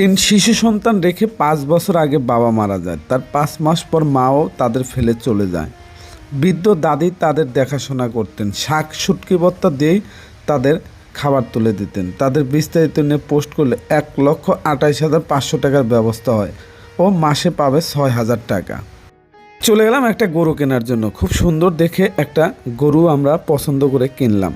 তিন শিশু সন্তান রেখে পাঁচ বছর আগে বাবা মারা যায়। তার পাঁচ মাস পর মাও তাদের ফেলে চলে যায়। বৃদ্ধ দাদি তাদের দেখাশোনা করতেন। শাক, শুটকি ভত্তা দিয়েই তাদের খাবার তুলে দিতেন। তাদের বিস্তারিত নিয়ে পোস্ট করলে এক লক্ষ আঠাইশ হাজার পাঁচশো টাকার ব্যবস্থা হয় ও মাসে পাবে ছয় হাজার টাকা। চলে গেলাম একটা গরু কেনার জন্য। খুব সুন্দর দেখে একটা গরু আমরা পছন্দ করে কিনলাম।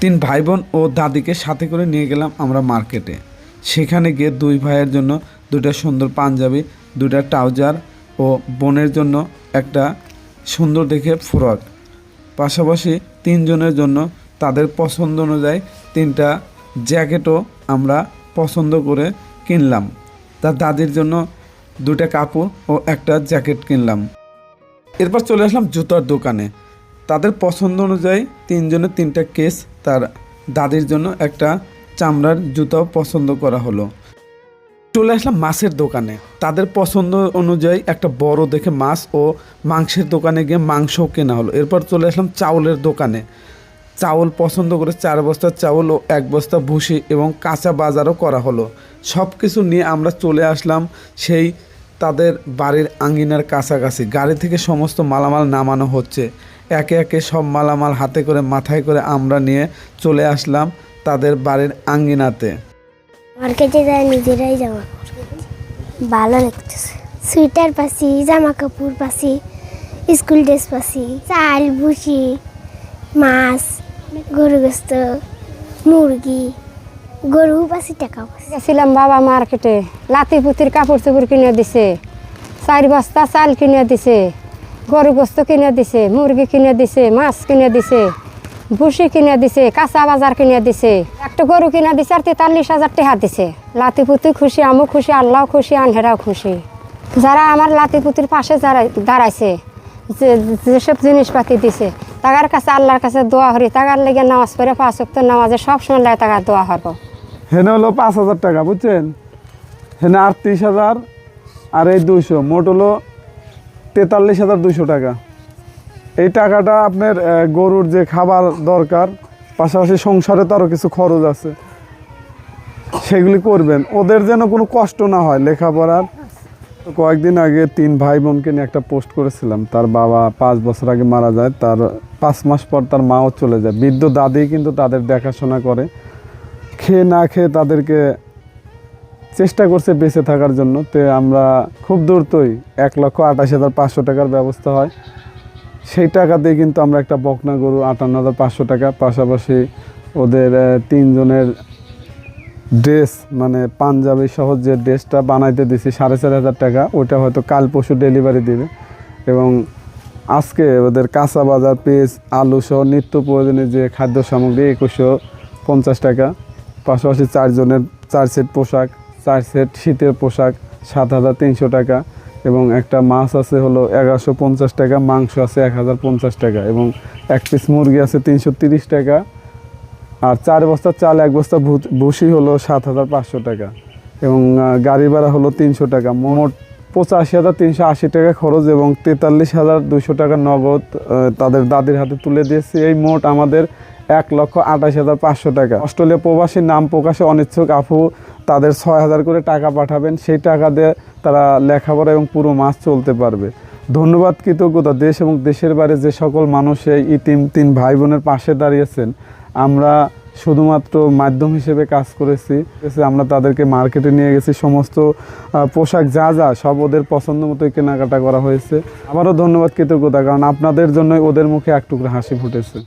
তিন ভাই বোন ও দাদিকে সাথে করে নিয়ে গেলাম আমরা মার্কেটে। সেখানে গিয়ে দুই ভাইয়ের জন্য দুটা সুন্দর পাঞ্জাবি দুটা ট্রাউজার ও বোনের জন্য একটা সুন্দর দেখে ফ্রক। পাশাপাশি তিনজনের জন্য তাদের পছন্দ অনুযায়ী তিনটা জ্যাকেটও আমরা পছন্দ করে কিনলাম। তার দাদির জন্য দুটা কাপড় ও একটা জ্যাকেট কিনলাম। এরপর চলে আসলাম জুতার দোকানে। তাদের পছন্দ অনুযায়ী তিনজনের তিনটা কেস, তার দাদির জন্য একটা চামড়ার জুতাও পছন্দ করা হলো। চলে আসলাম মাছের দোকানে। তাদের পছন্দ অনুযায়ী একটা বড় দেখে মাছ ও মাংসের দোকানে গিয়ে মাংসও কেনা হলো। এরপর চলে আসলাম চাউলের দোকানে। চাউল পছন্দ করে চার বস্তা চাউল ও এক বস্তা ভুসি এবং কাঁচা বাজারও করা হলো। সব কিছু নিয়ে আমরা চলে আসলাম সেই তাদের বাড়ির আঙ্গিনার কাছাকাছি। গাড়ি থেকে সমস্ত মালামাল নামানো হচ্ছে। একে একে সব মালামাল হাতে করে, মাথায় করে আমরা নিয়ে চলে আসলাম তাদের বাড়ির আঙ্গিনাতে। মার্কেটে যায় নিজেরাই জামা। ভালো লাগতেছে। সুইটার পাচ্ছি জামা কাপড় পাচ্ছি স্কুল ড্রেস পাচ্ছি চাল ভুসি মাছ গরু গোস্ত মুরগি গরু পাচ্ছি টাকা পাচ্ছি গেছিলাম বাবা মার্কেটে। লাতি পুতির কাপড় চোপড় কিনে দিছে। চার বস্তা চাল কিনে দিছে। গরু গোস্ত কিনে দিছে মুরগি কিনে দিছে মাছ কিনে দিছে। ভুসি কিনে দিছে, কাঁচা বাজার কিনে দিছে, একটা গরু কিনে দিছে আর তেতাল্লিশ হাজার টাকা দিছে। লাতি পুতি খুশি আমও খুশি আল্লাহ খুশি, আনহেরাও খুশি। যারা আমার লাতি পুতির পাশে যারা দাঁড়াইছে, যে যেসব জিনিসপাতি দিছে, তাগার কাছে আল্লাহর কাছে দোয়া হরি তাগার লেগে নামাজ পড়ে পাঁচ ওয়াক্ত নামাজে সব সময় লাগে তাগার দোয়া হরবো হেনে হলো পাঁচ হাজার টাকা, বুঝছেন? হেনে আটত্রিশ হাজার আর এই দুইশো, মোট হলো তেতাল্লিশ হাজার দুইশো টাকা। এই টাকাটা আপনার গরুর যে খাবার দরকার, পাশাপাশি সংসারে তো আরও কিছু খরচ আছে। সেগুলি করবেন। ওদের যেন কোনো কষ্ট না হয় লেখাপড়ার। কয়েকদিন আগে তিন ভাই বোনকে নিয়ে একটা পোস্ট করেছিলাম। তার বাবা পাঁচ বছর আগে মারা যায়। তার পাঁচ মাস পর তার মাও চলে যায়। বৃদ্ধ দাদি কিন্তু তাদের দেখাশোনা করে। খেয়ে না খেয়ে তাদেরকে চেষ্টা করছে বেঁচে থাকার জন্য। তো আমরা খুব দ্রুতই এক লক্ষ আঠাশ হাজার পাঁচশো টাকার ব্যবস্থা হয়। সেই টাকা দিয়ে কিন্তু আমরা একটা বকনা গরু আটান্ন হাজার পাঁচশো টাকা। পাশাপাশি ওদের তিনজনের ড্রেস মানে পাঞ্জাবি সহ যে ড্রেসটা বানাইতে দিছি সাড়ে চার হাজার টাকা ওটা হয়তো কাল পরশু ডেলিভারি দিবে। এবং আজকে ওদের কাঁচা বাজার পেঁয়াজ আলু সহ নিত্য প্রয়োজনীয় যে খাদ্য সামগ্রী, একুশশো পঞ্চাশ টাকা। পাশাপাশি চারজনের চার সেট পোশাক, চার সেট শীতের পোশাক, সাত হাজার তিনশো টাকা। এবং একটা মাছ আছে হলো এগারোশো পঞ্চাশ টাকা, মাংস আছে এক হাজার পঞ্চাশ টাকা এবং এক পিস মুরগি আছে তিনশো তিরিশ টাকা। আর চার বস্তা চাল, এক বস্তা ভুসি হলো সাত হাজার পাঁচশো টাকা এবং গাড়ি ভাড়া হলো তিনশো টাকা। মোট পঁচাশি হাজার তিনশো আশি টাকা খরচ এবং তেতাল্লিশ হাজার দুশো টাকা নগদ তাদের দাদির হাতে তুলে দিয়েছি। এই মোট আমাদের এক লক্ষ আঠাশ হাজার পাঁচশো টাকা। অস্ট্রেলিয়া প্রবাসী নাম প্রকাশে অনিচ্ছুক আপু, তাদের ছয় হাজার করে টাকা পাঠাবেন, সেই টাকা দিয়ে তারা লেখাপড়া এবং পুরো মাস চলতে পারবে। ধন্যবাদ, কৃতজ্ঞতা, দেশ এবং দেশের বাইরে যে সকল মানুষ এই ইতিম তিন ভাই বোনের পাশে দাঁড়িয়েছেন, আমরা শুধুমাত্র মাধ্যম হিসেবে কাজ করেছি আমরা তাদেরকে মার্কেটে নিয়ে গেছি, সমস্ত পোশাক যা যা, সব ওদের পছন্দ মতোই কেনাকাটা করা হয়েছে। আবারও ধন্যবাদ, কৃতজ্ঞতা, কারণ আপনাদের জন্যই ওদের মুখে এক টুকরা হাসি ফুটেছে।